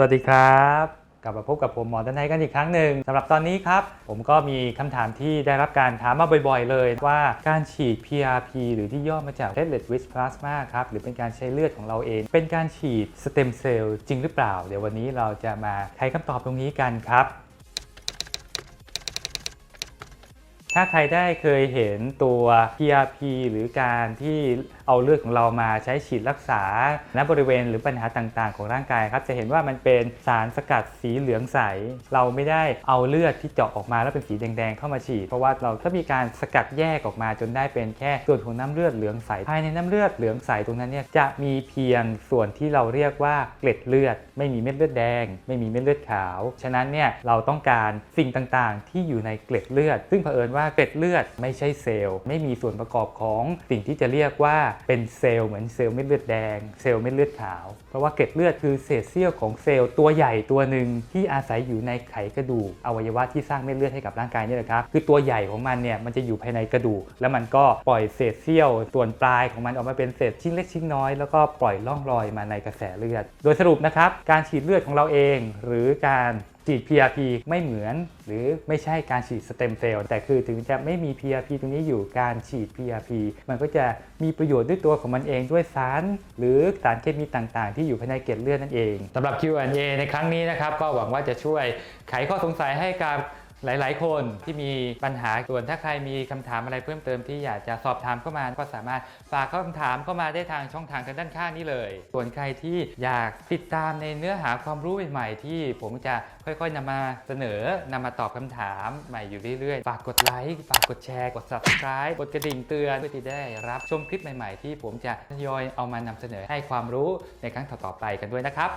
สวัสดีครับ กลับมาพบกับผมหมอทนายกันอีกครั้งหนึ่งสำหรับตอนนี้ครับ ผมก็มีคำถามที่ได้รับการถามมาบ่อยๆ เลยว่าการฉีด PRP หรือที่ย่อมาจาก Platelet Rich Plasma ครับ หรือเป็นการใช้เลือดของเราเอง เป็นการฉีดสเต็มเซลล์จริงหรือเปล่า เดี๋ยววันนี้เราจะมาไขคำตอบตรงนี้กันครับ ถ้าใครได้เคยเห็นตัว PRP หรือการที่เอาเลือดของเรามาใช้ฉีดรักษาณบริเวณหรือปัญหาต่างๆ ของร่างกายครับ จะเห็นว่ามันเป็นสารสกัดสีเหลืองใส เราไม่ได้เอาเลือดที่เจาะออกมาแล้วเป็นสีแดงๆเข้ามาฉีด เพราะว่าเราก็มีการสกัดแยกออกมาจนได้เป็นแค่ส่วนของน้ำเลือดเหลืองใส ภายในน้ำเลือดเหลืองใสตรงนั้นเนี่ยจะมีเพียงส่วนที่เราเรียกว่าเกล็ดเลือด ไม่มีเม็ดเลือดแดง ไม่มีเม็ดเลือดขาว ฉะนั้นเนี่ยเราต้องการสิ่งต่างๆ ที่อยู่ในเกล็ดเลือด ซึ่งเผอิญว่าเกล็ดเลือดไม่ใช่เซลล์ ไม่มีส่วนประกอบของสิ่งที่จะเรียกว่าเป็นเซลล์เหมือนเซลล์เม็ดเลือดแดง เซลล์เม็ดเลือดขาว เพราะว่าเกล็ดเลือดคือเศษเสี้ยวของเซลล์ตัวใหญ่ตัวหนึ่งที่อาศัยอยู่ในไขกระดูกอวัยวะที่สร้างเม็ดเลือดให้กับร่างกายนี่แหละครับ คือตัวใหญ่ของมันเนี่ยมันจะอยู่ภายในกระดูก แล้วมันก็ปล่อยเศษเสี้ยว ส่วนปลายของมันออกมาเป็นเศษชิ้นเล็กชิ้นน้อย แล้วก็ปล่อยล่องรอยมาในกระแสเลือด โดยสรุปนะครับการฉีดเลือดของเราเอง หรือการ ฉีด PRP ไม่เหมือน หรือไม่ใช่การฉีดสเต็มเซลล์แต่คือถึงจะไม่มี PRP ตรงนี้อยู่การฉีด PRP มันก็จะมีประโยชน์ด้วยตัวของมันเองด้วยสาร หรือสารเคมีต่างๆ ที่อยู่ภายในเกล็ดเลือดนั่นเองสำหรับ Q&A ในครั้งนี้นะครับก็หวังว่าจะช่วยไขข้อสงสัยให้กับ หลาย ๆ คนที่มีปัญหาส่วนถ้าใครมีคำถามอะไรเพิ่มเติมที่อยากจะสอบถามเข้ามาก็สามารถฝากคำถามเข้ามาได้ทางช่องทางทางด้านข้างนี้เลย ส่วนใครที่อยากติดตามในเนื้อหาความรู้ใหม่ๆที่ผมจะค่อย ๆนำมาเสนอนำมาตอบคำถามใหม่อยู่เรื่อยๆ ฝากกดไลค์ฝากกดแชร์กด subscribe กดกระดิ่งเตือนเพื่อที่ได้รับชมคลิปใหม่ ๆ ที่ผมจะทยอยเอามานำเสนอให้ความรู้ในครั้งต่อๆไปกันด้วยนะครับ